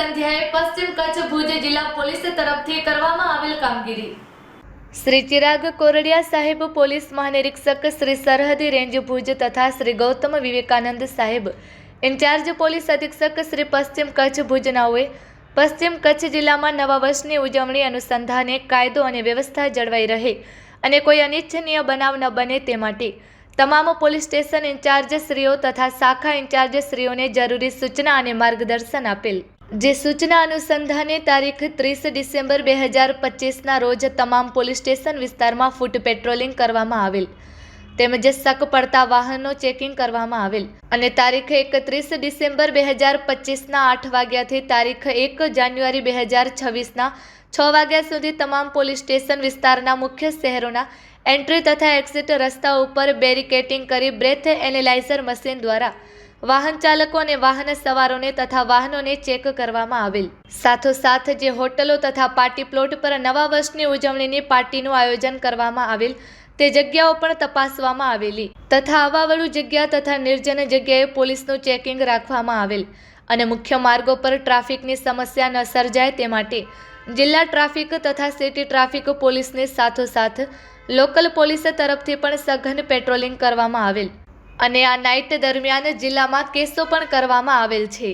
અધ્યાય પશ્ચિમ કચ્છ ભુજ જિલ્લા પોલીસ તરફથી કરવામાં આવેલ કામગીરી. શ્રી ચિરાગ કોરડિયા સાહેબ પોલીસ મહાનિરીક્ષક શ્રી સરહદી રેન્જ ભુજ તથા શ્રી ગૌતમ વિવેકાનંદ સાહેબ, ઇન્ચાર્જ પોલીસ અધિક્ષક શ્રી પશ્ચિમ કચ્છ ભુજનાઓએ પશ્ચિમ કચ્છ જિલ્લામાં નવા વર્ષની ઉજવણી અનુસંધાને કાયદો અને વ્યવસ્થા જળવાઈ રહે અને કોઈ અનિચ્છનીય બનાવ ન બને તે માટે તમામ પોલીસ સ્ટેશન ઇન્ચાર્જશ્રીઓ તથા શાખા ઇન્ચાર્જશ્રીઓને જરૂરી સૂચના અને માર્ગદર્શન આપેલ. જે સૂચના અનુસંધાને તારીખ ત્રીસ ડિસેમ્બર બે હજાર પચીસના રોજ તમામ પોલીસ સ્ટેશન વિસ્તારમાં ફૂટ પેટ્રોલિંગ કરવામાં આવેલ. તેમજ શક પડતા વાહનો ચેકિંગ કરવામાં આવેલ. અને તારીખ એકત્રીસ ડિસેમ્બર બે હજાર પચીસના આઠ વાગ્યાથી તારીખ એક જાન્યુઆરી બે હજાર છવ્વીસના છ વાગ્યા સુધી તમામ પોલીસ સ્ટેશન વિસ્તારના મુખ્ય શહેરોના એન્ટ્રી તથા એક્ઝિટ રસ્તા ઉપર બેરિકેટિંગ કરી બ્રેથ એનેલાઇઝર મશીન દ્વારા વાહન ચાલકો અને વાહન સવારોને તથા વાહનોને ચેક કરવામાં આવેલ. સાથોસાથ જે હોટલો તથા પાર્ટી પ્લોટ પર નવા વર્ષની ઉજવણીની પાર્ટીનું આયોજન કરવામાં આવેલ. તે જગ્યાઓ પણ તપાસવામાં આવેલી. તથા આવાવાળું જગ્યા તથા નિર્જન જગ્યાએ પોલીસનું ચેકિંગ રાખવામાં આવેલ અને મુખ્ય માર્ગો પર ટ્રાફિકની સમસ્યા ન સર્જાય તે માટે જિલ્લા ટ્રાફિક તથા સિટી ટ્રાફિક પોલીસની સાથોસાથ લોકલ પોલીસ તરફથી પણ સઘન પેટ્રોલિંગ કરવામાં આવેલ. અને આ નાઇટ દરમિયાન જિલ્લામાં કેસો પણ કરવામાં આવેલ છે.